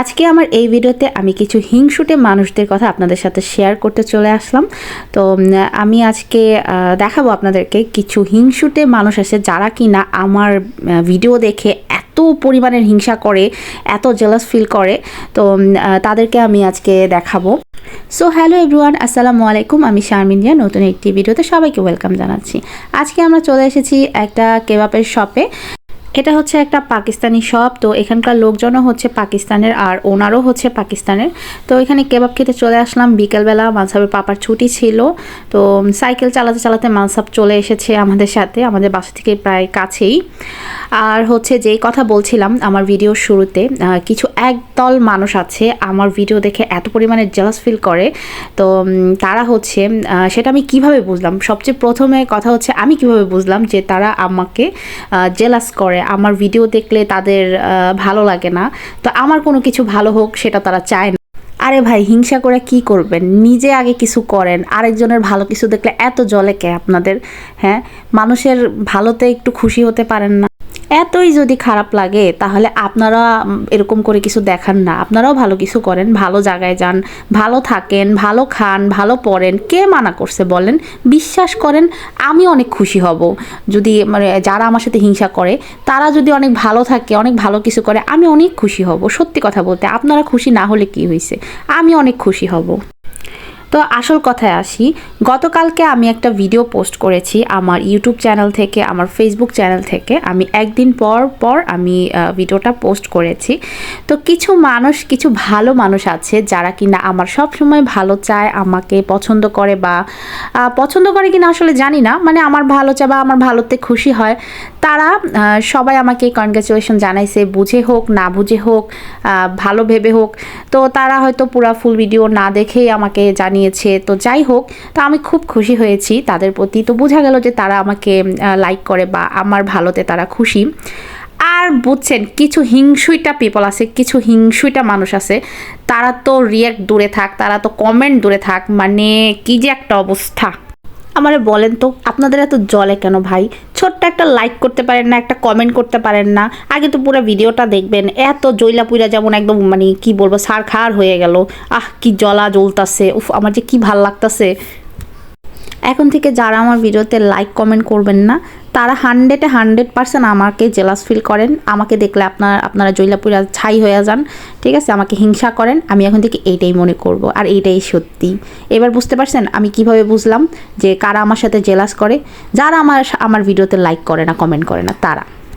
আজকে আমার এই ভিডিওতে আমি কিছু হিংসুটে মানুষদের কথা আপনাদের সাথে শেয়ার করতে চলে আসলাম। তো আমি আজকে দেখাবো আপনাদেরকে কিছু হিংসুটে মানুষ আছে যারা কি না আমার ভিডিও দেখে এত পরিমাণের হিংসা করে, এত জেলাস ফিল করে। তো তাদেরকে আমি আজকে দেখাবো। সো হ্যালো এভরিওয়ান আসসালামু আলাইকুম। আমি শারমিন জিয়া নতুন একটি ভিডিওতে সবাইকে ওয়েলকাম জানাচ্ছি। আজকে আমরা চলে এসেছি একটা কেবাবের শপে এটা হচ্ছে একটা পাকিস্তানি শপ তো এখানকার লোকজনও হচ্ছে পাকিস্তানের আর ওনারও হচ্ছে পাকিস্তানের। তো এখানে কেবাব খেতে চলে আসলাম। বিকেলবেলা মানসাবের পাপার ছুটি ছিল, তো সাইকেল চালাতে চালাতে মানসাব চলে এসেছে আমাদের সাথে, আমাদের বাসা থেকে প্রায় কাছেই। আর হচ্ছে যেই কথা বলছিলাম আমার ভিডিওর শুরুতে কিছু একদল মানুষ আছে, আমার ভিডিও দেখে এত পরিমাণে জেলাস ফিল করে। তো তারা হচ্ছে সেটা আমি কীভাবে বুঝলাম? সবচেয়ে প্রথমে কথা হচ্ছে আমি কীভাবে বুঝলাম যে তারা আমাকে জেলাস করে? আমার ভিডিও দেখলে তাদের ভালো লাগে না। তো আমার কোনো কিছু ভালো হোক, সেটা তারা চায় না। আরে ভাই, হিংসা করে কি করবেন? নিজে আগে কিছু করেন। আরেকজনের ভালো কিছু দেখলে এত জলে কে আপনাদের? হ্যাঁ? মানুষের ভালোতে একটু খুশি হতে পারেন না। এতই যদি খারাপ লাগে, তাহলে আপনারা এরকম করে কিছু দেখান না। আপনারাও ভালো কিছু করেন, ভালো জায়গায় যান, ভালো থাকেন, ভালো খান, ভালো পড়েন, কে মানা করছে বলেন? বিশ্বাস করেন, আমি অনেক খুশি হব। যদি মানে যারা আমার সাথে হিংসা করে, তারা যদি অনেক ভালো থাকে, অনেক ভালো কিছু করে, আমি অনেক খুশি হব। সত্যি কথা বলতে, আপনারা খুশি না হলে কি হয়েছে আমি অনেক খুশি হব। তো আসল কথায় আসি, গতকালকে আমি একটা ভিডিও পোস্ট করেছি আমার ইউটিউব চ্যানেল থেকে, আমার ফেসবুক চ্যানেল থেকে। আমি একদিন পর পর আমি ভিডিওটা পোস্ট করেছি। তো কিছু মানুষ, কিছু ভালো মানুষ আছে যারা কিনা আমার সব সময় ভালো চায়, আমাকে পছন্দ করে বা পছন্দ করে কিনা আসলে জানি না। মানে আমার ভালো চায় বা আমার ভালোতে খুশি হয়, তারা সবাই আমাকে কনগ্রাচুলেশন জানাইছে, বুঝে হোক, না বুঝে হোক ভালো ভেবে হোক। তো তারা হয়তো পুরা ফুল ভিডিও না দেখেই আমাকে জানিয়েছে। তো যাই হোক, তো আমি খুব খুশি হয়েছি তাদের প্রতি। তো বোঝা গেল যে তারা আমাকে লাইক করে বা আমার ভালোতে তারা খুশি। আর বুঝছেন, কিছু হিংসুইটা পিপল আছে, কিছু হিংসুইটা মানুষ আছে। তারা তো রিয়াক্ট দূরে থাক, তারা তো কমেন্ট দূরে থাক মানে কি যে একটা অবস্থা। আমারে বলেন তো, আপনাদের এত জলে কেন ভাই? ছোট্ট একটা লাইক করতে পারেন না, একটা কমেন্ট করতে পারেন না। আগে তো পুরো ভিডিওটা দেখবেন, এত জৈলা পুইরা যেমন একদম মানে কি বলব সার খার হয়ে গেল। আহ, কি জলা জ্বলতাছে, উফ, আমার যে কি ভালো লাগতাছে। এখন থেকে যারা আমার ভিডিওতে লাইক কমেন্ট করবেন না তারা হান্ড্রেডে হান্ড্রেড পার্সেন্ট আমাকে জেলাস ফিল করেন। আমাকে দেখলে আপনার, আপনারা জৈলাপুরা ছাই হয়ে যান। ঠিক আছে? আমাকে হিংসা করেন। আমি এখন থেকে এইটাই মনে করব, আর এইটাই সত্যি। এবার বুঝতে পারছেন? আমি কীভাবে বুঝলাম যে কারা আমার সাথে জেলাস করে? যারা আমার আমার ভিডিওতে লাইক করে না কমেন্ট করে না, তারা।